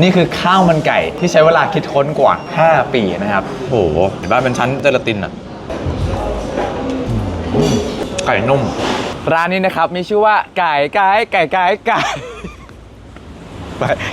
นี่คือข้าวมันไก่ที่ใช้เวลาคิดค้นกว่า 5 ปีนะครับโหเห็นว่าเป็นชั้นเจลาตินอะอืมไก่นุ่ม ร้านนี้นะครับมีชื่อว่าไก่ไก่ไก่ไก่ไก่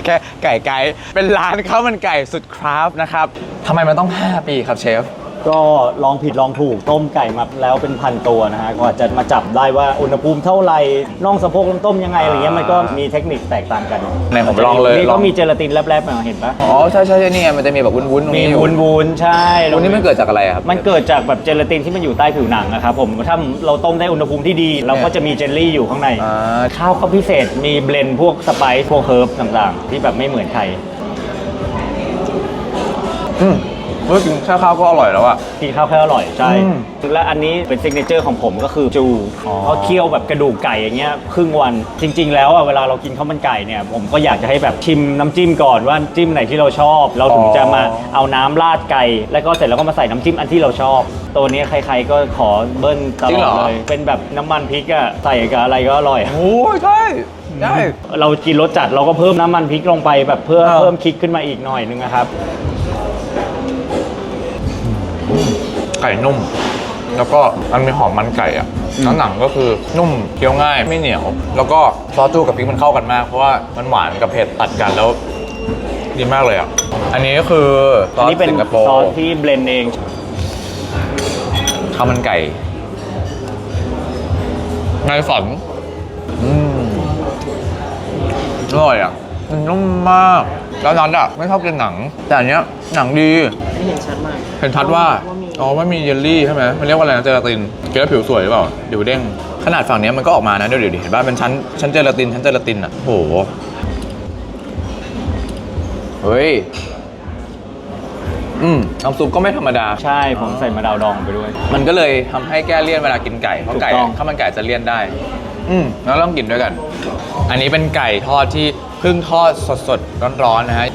แค่ไก่ไก่เป็นร้านข้าวมันไก่สุดคราฟต์นะครับทำไมมันต้อง 5 ปีครับเชฟ ก็ลองผิดลองถูกต้มไก่มาแล้วเป็นพันตัวนะฮะกว่าจะมาจับได้ว่าอุณหภูมิเท่าไหร่น่องสะโพกต้องต้มยังไงอะไรเงี้ยมันก็มีเทคนิคแตกต่างกันไหนผมลองเลยนี่ลอก็งมีเจลาตินแลบๆมาเห็นปะอ๋อใช่ใช่ใช่นี่ไงมันจะมีแบบวุ้นๆตรงมีนี้อยู่วุ้นวุ้นๆใช่วุ้นนี่มันเกิดจากอะไรอะครับ มันเกิดจากแบบเจลาตินที่มันอยู่ใต้ผิวหนังนะครับผมถ้าเราต้มได้อุณหภูมิที่ดี เราก็จะมีเจลลี่อยู่ข้างใน อ่า ข้าวเขาพิเศษมีเบลนด์พวกสไปซ์พวกเฮิร์บต่างๆ ที่แบบไม่เหมือนใคร อืม เมื่อกินข้าวๆก็อร่อยแล้วอะ กินข้าวแค่อร่อยใช่ อืม และอันนี้เป็นซิกเนเจอร์ของผมก็คือจูอ๋อ เพราะเคี่ยวแบบกระดูกไก่อย่างเงี้ยครึ่งวันจริง ๆ แล้วอะเวลาเรากินข้าวมันไก่เนี่ยผมก็อยากจะให้แบบชิมน้ำจิ้มก่อนว่าจิ้มไหนที่เราชอบ เราถึงจะมาเอาน้ำราดไก่ แล้วก็เสร็จแล้วก็มาใส่น้ำจิ้มอันที่เราชอบ ตัวนี้ใครๆก็ขอเบิ้ลตลอดเลยเป็นแบบน้ำมันพริกอะใส่กับอะไรก็อร่อย โอ้ยใช่ได้ เรากินรสจัดเราก็เพิ่มน้ำมันพริกลงไปแบบเพื่ออ่าเพิ่มคิกขึ้นมาอีกหน่อยนึงนะครับ ก่นุ่ม แล้วก็มันมีหอมมันไก่อะแล้วหนังก็คือนุ่มเคี้ยวง่ายไม่เหนียว แล้วก็ซอสจูกับพริกมันเข้ากันมาก เพราะว่ามันหวานกับเผ็ดตัดกันแล้วดีมากเลยอะอันนี้ก็คือซอัอนสนี้เป็นสิงคโปซอสร์ที่เบลนด์เอง ข้าวมันไก่ในฝันอืมอร่อยอะ มันนุ่มมาก แล้วนัดอะ ไม่ชอบกินหนัง แต่อันเนี้ยหนังดี ไม่เห็นชัดมากเห็นชัดว่า ว่ามี อ๋อไม่มีเยลลี่ใช่ไหมมันเรียกว่าอะไรนะเจลาตินกินแล้วผิวสวยหรือเปล่าผิวเด้งขนาดฝั่งเนี้ยมันก็ออกมานะเดี๋ยวเดี๋ยวดิเห็นป่ะเป็นชั้นชั้นเจลาตินชั้นเจลาตินอะโหเฮ้ยอืมน้ำซุปก็ไม่ธรรมดา ใช่ ผมใส่มะนาวดองไปด้วย มันก็เลยทำให้แก้เลี่ยนเวลากินไก่ เพราะไก่ถูกต้องข้าวมันไก่จะเลี่ยนได้ อืมแล้วต้องกินด้วยกัน อันนี้เป็นไก่ทอดที่เพิ่งทอดสดๆ ร้อนๆ นะฮะ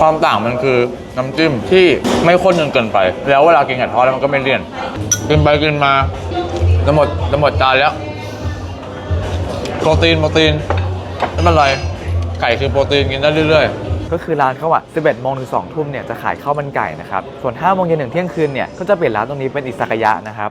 ความต่างมันคือน้ำจิ้มที่ไม่ข้นจนเกินไป แล้วเวลากินไก่ทอดแล้วมันก็ไม่เลี่ยน กินไปกินมาจะหมดจะหมดจานแล้ว โปรตีนโปรตีนไม่เป็นไรไก่คือโปรตีนกินได้เรื่อยๆก็คือร้านเขาอะ11โมงถึง2ทุ่มเนี่ยจะขายข้าวมันไก่นะครับ ส่วน5โมงเย็นถึงเที่ยงคืนเนี่ยก็จะเปลี่ยนร้านตรงนี้เป็นอิซากายะนะครับ